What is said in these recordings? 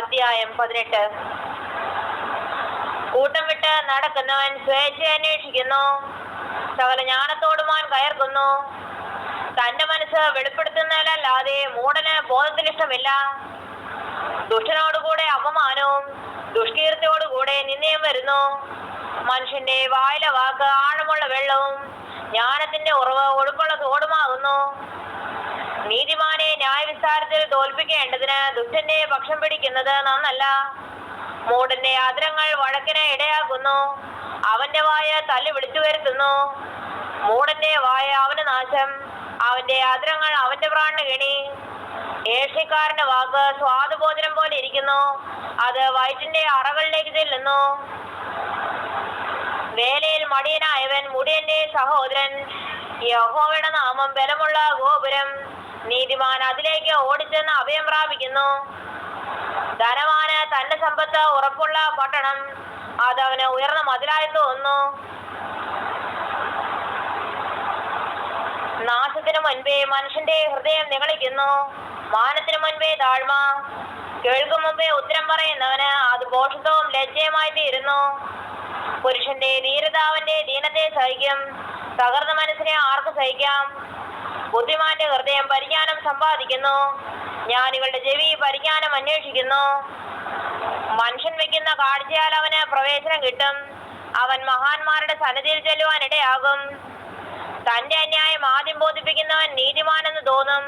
അധ്യായം പതിനെട്ട്. കൂട്ടം വിട്ട് നടക്കുന്നവൻ സ്വേച്ഛ അന്വേഷിക്കുന്നു. സകല ജ്ഞാനത്തോടുമാൻ കയർക്കുന്നു. തന്റെ മനസ്സ് വെളിപ്പെടുത്തുന്നതിലല്ലാതെ മൂടന് ബോധത്തിൽ ഇഷ്ടമില്ല ദുഷ്ടനോടുകൂടെ അപമാനവും ദുഷ്കീർത്തിയോടുകൂടെ നിന്നയും വരുന്നു. മനുഷ്യന്റെ വായിലെ വാക്ക് ആഴമുള്ള വെള്ളവും ജ്ഞാനത്തിന്റെ ഉറവ് ഒഴുക്കുള്ള തോടുമാകുന്നു. നീതിമാനെ ന്യായവിസ്താരത്തിൽ തോൽപ്പിക്കേണ്ടതിന് ദുഷ്ടന്റെ പക്ഷം പിടിക്കുന്നത് നന്നല്ല. മൂടന്റെ ആദരങ്ങൾ വഴക്കിന് ഇടയാക്കുന്നു. അവന്റെ വായ തല്ലി വിളിച്ചു വരുത്തുന്നു. മൂടന്റെ വായ അവന് നാശം. അവന്റെ ആദരങ്ങൾ അവന്റെ പ്രാണ് കിണി. ഏഷ്യക്കാരന്റെ വാക്ക് സ്വാദുഭോജനം പോലെ ഇരിക്കുന്നു. അത് വയറ്റിന്റെ അറകളിലേക്ക് ചെല്ലുന്നു. വേലയിൽ മടിയനായവൻ മുടിയന്റെ സഹോദരൻ. യഹോവയുടെ നാമം ബലമുള്ള ഗോപുരം. നീതിമാൻ അതിലേക്ക് ഓടിച്ചെന്ന് അഭയം പ്രാപിക്കുന്നു. ധനവാന് തന്റെ സമ്പത്ത് ഉറപ്പുള്ള പട്ടണം അത് അവന് ഉയർന്ന മതിലായി തോന്നുന്നു. നാശത്തിന് മുൻപേ മനുഷ്യന്റെ ഹൃദയം നിഗളിക്കുന്നു. മാനത്തിന് മുൻപേ താഴ്മ. കേൾക്കും മുമ്പേ ഉത്തരം പറയുന്നവന് അത് പോഷത്വവും ലജ്ജയുമായി തീരുന്നു. പുരുഷന്റെ ധീരതാവന്റെ ദീനത്തെ സഹിക്കും. തകർന്ന മനസ്സിനെ ആർക്ക് സഹിക്കാം? ബുദ്ധിമാന്റെ ഹൃദയം പരിജ്ഞാനം സമ്പാദിക്കുന്നു. ജ്ഞാനികളുടെ ചെവി പരിജ്ഞാനം അന്വേഷിക്കുന്നു. മനുഷ്യൻ വെക്കുന്ന കാഴ്ചയാൽ അവന് പ്രവേശനം കിട്ടും. അവൻ മഹാന്മാരുടെ സന്നദ്ധിയിൽ ചെല്ലുവാൻ ഇടയാകും. തന്റെ അന്യായം ആദ്യം ബോധിപ്പിക്കുന്നവൻ നീതിമാനെന്ന് തോന്നും.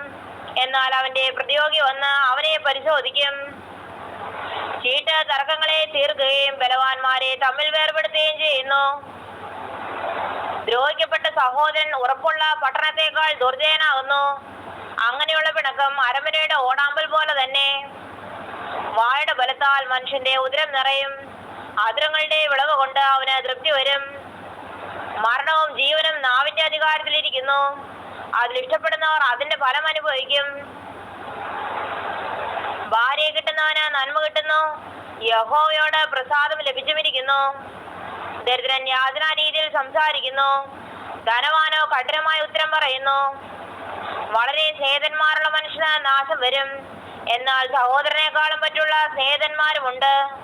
എന്നാൽ അവന്റെ പ്രതിയോഗി വന്ന് അവനെ പരിശോധിക്കും. ചീട്ട് തർക്കങ്ങളെ തീർക്കുകയും ബലവാന്മാരെ തമ്മിൽ വേർപെടുത്തുകയും ചെയ്യുന്നു. ദ്രോഹിക്കപ്പെട്ട സഹോദരൻ ഉറപ്പുള്ള പട്ടണത്തേക്കാൾ ദുർജയനാകുന്നു. അങ്ങനെയുള്ള പിണക്കം അരമനയുടെ ഓടാമ്പൽ പോലെ തന്നെ. വായുടെ ബലത്താൽ മനുഷ്യന്റെ ഉദരം നിറയും. അതിരങ്ങളുടെ വിളവ് കൊണ്ട് അവന് തൃപ്തി വരും. മരണവും ജീവനും നാവിന്റെ അധികാരത്തിലിരിക്കുന്നു അതിൽ ഇഷ്ടപ്പെടുന്നവർ അതിന്റെ ഫലം അനുഭവിക്കും. ഭാര്യയെ കിട്ടുന്നവന് നന്മ കിട്ടുന്നു. യഹോവയോട് പ്രസാദം ലഭിച്ചുമിരിക്കുന്നു. ദരിദ്രൻ യാതനാ സംസാരിക്കുന്നു. ധനവാനോ കഠിനമായ ഉത്തരം പറയുന്നു. വളരെ സ്നേഹിതന്മാരുള്ള മനുഷ്യന് നാശം വരും. എന്നാൽ സഹോദരനെക്കാളും മറ്റുള്ള സ്നേഹിതന്മാരുമുണ്ട്.